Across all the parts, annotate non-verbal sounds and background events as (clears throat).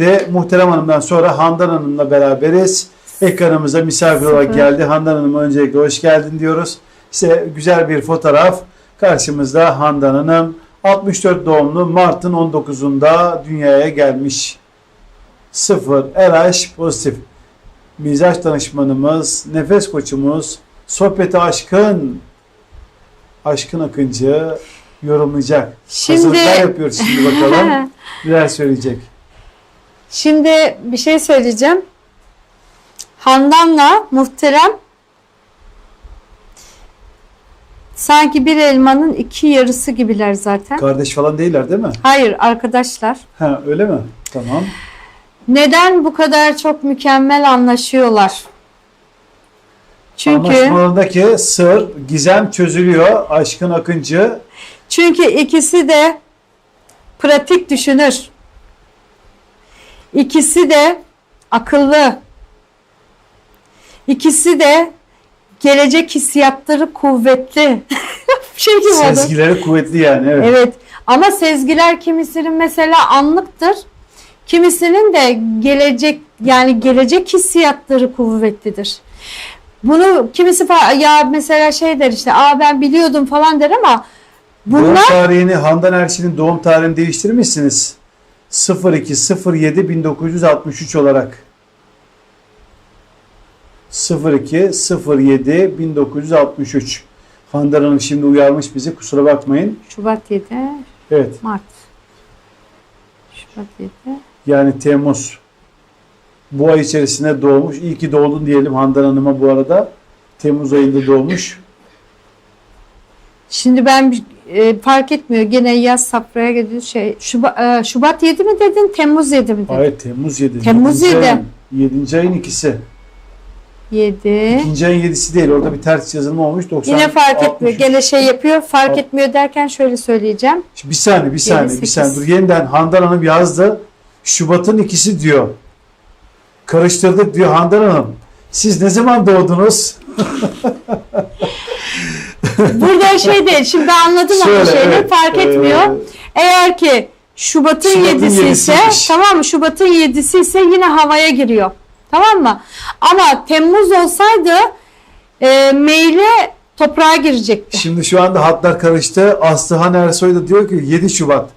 Şimdi Muhterem Hanım'dan sonra Handan Hanım'la beraberiz. Ekranımıza misafir olarak Sıfır. geldi. Handan Hanım'a öncelikle hoş geldin diyoruz. İşte güzel bir fotoğraf. Karşımızda Handan Hanım. 64 doğumlu Mart'ın 19'unda dünyaya gelmiş. Sıfır RH pozitif. Mizaç danışmanımız, nefes koçumuz, sohbeti aşkın, aşkın akıncı yorumlayacak. Şimdi- Hazırlıklar yapıyoruz şimdi bakalım. (laughs) Neler söyleyecek? Şimdi bir şey söyleyeceğim. Handan'la muhterem sanki bir elmanın iki yarısı gibiler zaten. Kardeş falan değiller değil mi? Hayır arkadaşlar. Ha öyle mi? Tamam. Neden bu kadar çok mükemmel anlaşıyorlar? Çünkü Anlaşmalarındaki sır, gizem çözülüyor. Aşkın Akıncı. çünkü ikisi de pratik düşünür. İkisi de akıllı. İkisi de gelecek hissiyatları kuvvetli. (laughs) şey gibi oldu. Sezgileri kuvvetli yani. Evet. Evet. Ama sezgiler kimisinin mesela anlıktır. Kimisinin de gelecek yani gelecek hissiyatları kuvvetlidir. Bunu kimisi ya mesela şey der işte aa ben biliyordum falan der ama Doğum bunlar tarihini Handan Erçin'in doğum tarihini değiştirmişsiniz. 02 07 1963 olarak. 02 07 1963. Handan Hanım şimdi uyarmış bizi kusura bakmayın. Şubat 7 Evet Mart Şubat 7 yani Temmuz. Bu ay içerisinde doğmuş. İyi ki doğdun diyelim Handan Hanım'a bu arada. Temmuz ayında doğmuş. Şimdi ben bir- e, fark etmiyor gene yaz safraya gidiyor şey Şubat, e, Şubat 7 mi dedin Temmuz 7 mi dedin? Hayır Temmuz 7. Temmuz yedi. 7. ayın ikisi. 7 İkinci ayın 7'si değil. Orada bir ters yazılma olmuş. 90, Yine fark etmiyor. 63. Gene şey yapıyor. Fark Alt- etmiyor derken şöyle söyleyeceğim. Şimdi Bir saniye, bir saniye, bir 7, saniye. 8. Dur yeniden Handan Hanım yazdı. Şubat'ın ikisi diyor. Karıştırdık diyor Handan Hanım. Siz ne zaman doğdunuz? (laughs) Burada şey değil. Şimdi anladım ama şeyleri evet, fark ee, etmiyor. Eğer ki Şubat'ın Şubat'ın 7'si ise tamam mı? Şubat'ın 7'si ise yine havaya giriyor. Tamam mı? Ama Temmuz olsaydı e, meyle toprağa girecekti. Şimdi şu anda hatlar karıştı. Aslıhan Ersoy da diyor ki 7 Şubat.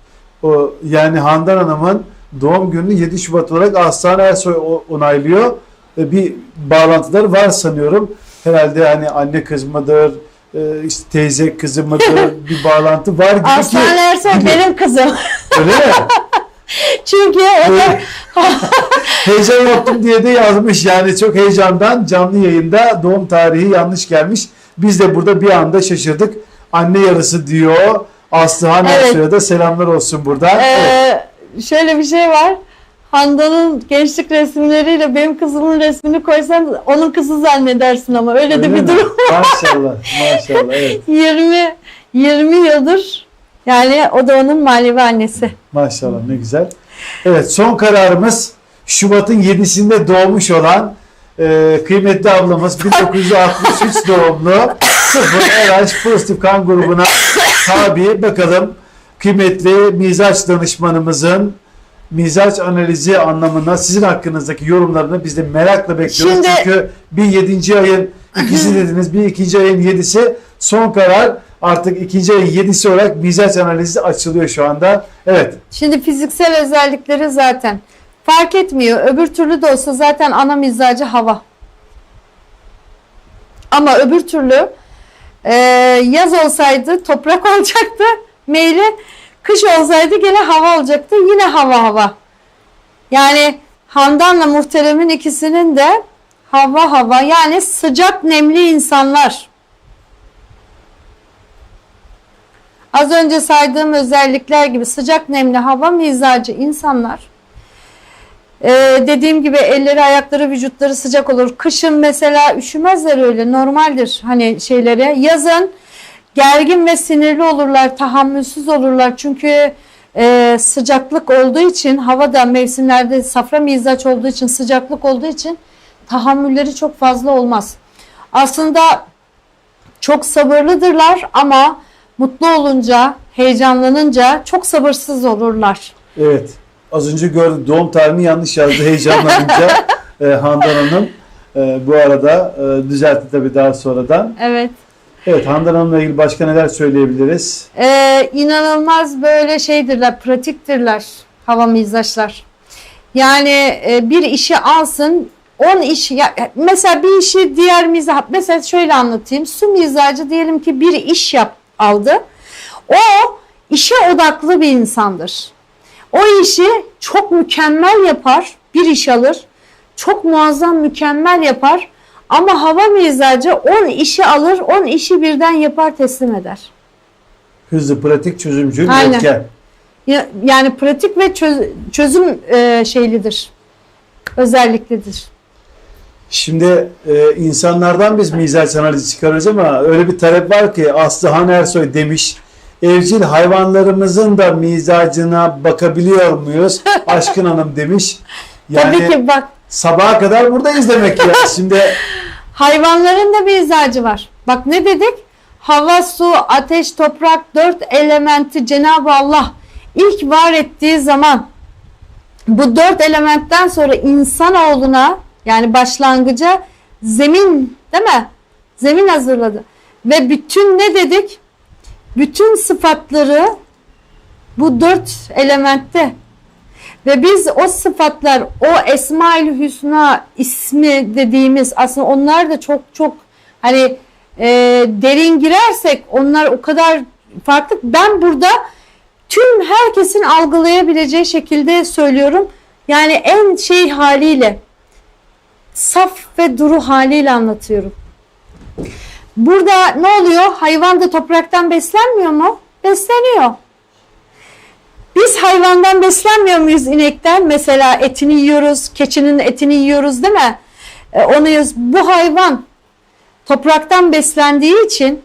O, yani Handan Hanım'ın doğum gününü 7 Şubat olarak Aslıhan Ersoy onaylıyor. Ve bir bağlantıları var sanıyorum. Herhalde hani anne kız mıdır, e, işte teyze kızı mıdır (laughs) bir bağlantı var gibi Aslan ki. Ersoy benim kızım. Öyle mi? (laughs) Çünkü o da (laughs) Heyecan yaptım diye de yazmış. Yani çok heyecandan canlı yayında doğum tarihi yanlış gelmiş. Biz de burada bir anda şaşırdık. Anne yarısı diyor. Aslıhan Evet. Ersoy'a da selamlar olsun burada. Evet. Ee, şöyle bir şey var. Handan'ın gençlik resimleriyle benim kızımın resmini koysan onun kızı zannedersin ama öyle, de Öyle bir mi? durum. Maşallah, maşallah. Evet, (laughs) 20 20 yıldır yani o da onun manevi annesi. maşallah ne güzel. Evet, son kararımız Şubat'ın 7'sinde doğmuş olan e, kıymetli ablamız 1963 (laughs) doğumlu 0 RH pozitif kan grubuna tabi. Bakalım kıymetli mizaç danışmanımızın mizaç analizi anlamında sizin hakkınızdaki yorumlarını biz de merakla bekliyoruz. Şimdi- Çünkü bir 7. ayın ikisi (clears throat) dediniz, bir ikinci ayın 7'si son karar. Artık ikinci ayın 7'si olarak mizaç analizi açılıyor şu anda. Evet. Şimdi fiziksel özellikleri zaten fark etmiyor. Öbür türlü de olsa zaten ana mizacı hava. Ama öbür türlü e, yaz olsaydı toprak (laughs) olacaktı meyli. Kış olsaydı gene hava olacaktı. Yine hava hava. Yani Handan'la Muhterem'in ikisinin de hava hava yani sıcak nemli insanlar. Az önce saydığım özellikler gibi sıcak nemli hava mizacı insanlar. Ee, dediğim gibi elleri, ayakları, vücutları sıcak olur. Kışın mesela üşümezler öyle normaldir hani şeylere. Yazın gergin ve sinirli olurlar, tahammülsüz olurlar. Çünkü e, sıcaklık olduğu için havada mevsimlerde safra mizaç olduğu için sıcaklık olduğu için tahammülleri çok fazla olmaz. Aslında çok sabırlıdırlar ama mutlu olunca, heyecanlanınca çok sabırsız olurlar. Evet. Az önce gördüm doğum tarihini yanlış yazdı heyecanlanınca (laughs) e, Handan Hanım. E, bu arada e, düzeltti tabii daha sonradan. Evet. Evet Handan Hanım'la ilgili başka neler söyleyebiliriz? Ee, inanılmaz böyle şeydirler, pratiktirler hava mizaçlar. Yani e, bir işi alsın, 10 iş ya, mesela bir işi diğer mizah mesela şöyle anlatayım. Su mizacı diyelim ki bir iş yap aldı. O işe odaklı bir insandır. O işi çok mükemmel yapar, bir iş alır. Çok muazzam mükemmel yapar. Ama hava mizacı 10 işi alır, 10 işi birden yapar teslim eder. Hızlı, pratik, çözümcül, Aynen. etken. Ya- Yani pratik ve çöz- çözüm e, şeylidir. Özelliklidir. Şimdi e, insanlardan biz mizaç analizi çıkarıyoruz ama öyle bir talep var ki Aslı Han Ersoy demiş evcil hayvanlarımızın da mizacına bakabiliyor muyuz? (laughs) Aşkın Hanım demiş. Yani Tabii ki bak sabaha kadar buradayız demek ki. (laughs) Şimdi hayvanların da bir izacı var. Bak ne dedik? Hava, su, ateş, toprak dört elementi Cenab-ı Allah ilk var ettiği zaman bu dört elementten sonra insanoğluna yani başlangıca zemin değil mi? Zemin hazırladı. Ve bütün ne dedik? Bütün sıfatları bu dört elementte. Ve biz o sıfatlar, o Esma-ül Hüsna ismi dediğimiz aslında onlar da çok çok hani e, derin girersek onlar o kadar farklı. Ben burada tüm herkesin algılayabileceği şekilde söylüyorum. Yani en şey haliyle saf ve duru haliyle anlatıyorum. Burada ne oluyor? Hayvan da topraktan beslenmiyor mu? Besleniyor. Biz hayvandan beslenmiyor muyuz inekten? Mesela etini yiyoruz, keçinin etini yiyoruz değil mi? E, onu yiyoruz. Bu hayvan topraktan beslendiği için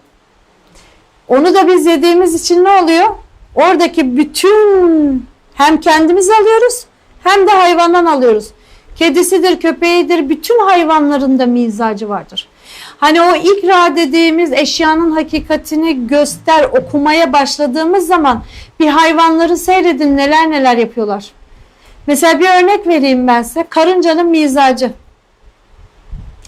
onu da biz yediğimiz için ne oluyor? Oradaki bütün hem kendimiz alıyoruz hem de hayvandan alıyoruz. Kedisidir, köpeğidir, bütün hayvanların da mizacı vardır. Hani o ikra dediğimiz eşyanın hakikatini göster okumaya başladığımız zaman bir hayvanları seyredin neler neler yapıyorlar. Mesela bir örnek vereyim ben size. Karıncanın mizacı.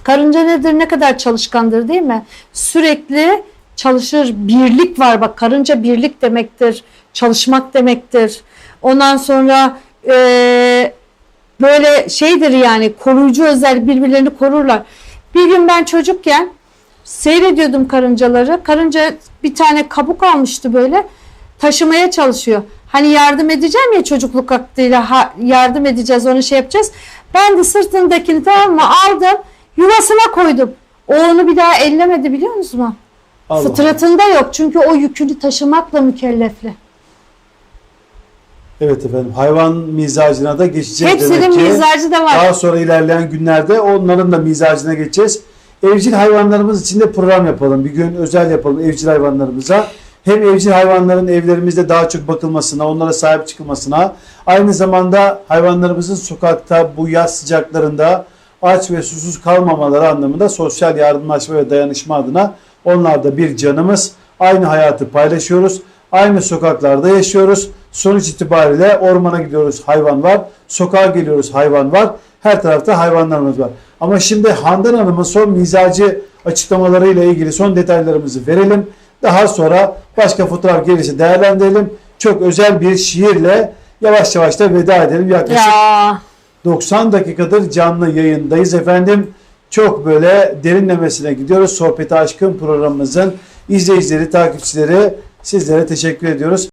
Karınca nedir? Ne kadar çalışkandır değil mi? Sürekli çalışır. Birlik var bak. Karınca birlik demektir. Çalışmak demektir. Ondan sonra eee, böyle şeydir yani koruyucu özel birbirlerini korurlar. Bir gün ben çocukken seyrediyordum karıncaları. Karınca bir tane kabuk almıştı böyle taşımaya çalışıyor. Hani yardım edeceğim ya çocukluk aklıyla ha- yardım edeceğiz onu şey yapacağız. Ben de sırtındakini tamam mı aldım yuvasına koydum. O onu bir daha ellemedi biliyor musunuz? Allah. Fıtratında yok çünkü o yükünü taşımakla mükellefli. Evet efendim hayvan mizacına da geçeceğiz Hepsinin demek ki. mizacı da var. Daha sonra ilerleyen günlerde onların da mizacına geçeceğiz. Evcil hayvanlarımız için de program yapalım. Bir gün özel yapalım evcil hayvanlarımıza. Hem evcil hayvanların evlerimizde daha çok bakılmasına, onlara sahip çıkılmasına, aynı zamanda hayvanlarımızın sokakta bu yaz sıcaklarında aç ve susuz kalmamaları anlamında sosyal yardımlaşma ve dayanışma adına onlar da bir canımız. Aynı hayatı paylaşıyoruz. Aynı sokaklarda yaşıyoruz. Sonuç itibariyle ormana gidiyoruz hayvan var. Sokağa geliyoruz hayvan var. Her tarafta hayvanlarımız var. Ama şimdi Handan Hanım'ın son mizacı açıklamalarıyla ilgili son detaylarımızı verelim. Daha sonra başka fotoğraf gelirse değerlendirelim. Çok özel bir şiirle yavaş yavaş da veda edelim. Yaklaşık Ya 90 dakikadır canlı yayındayız efendim. Çok böyle derinlemesine gidiyoruz. Sohbeti Aşkın programımızın izleyicileri, takipçileri sizlere teşekkür ediyoruz.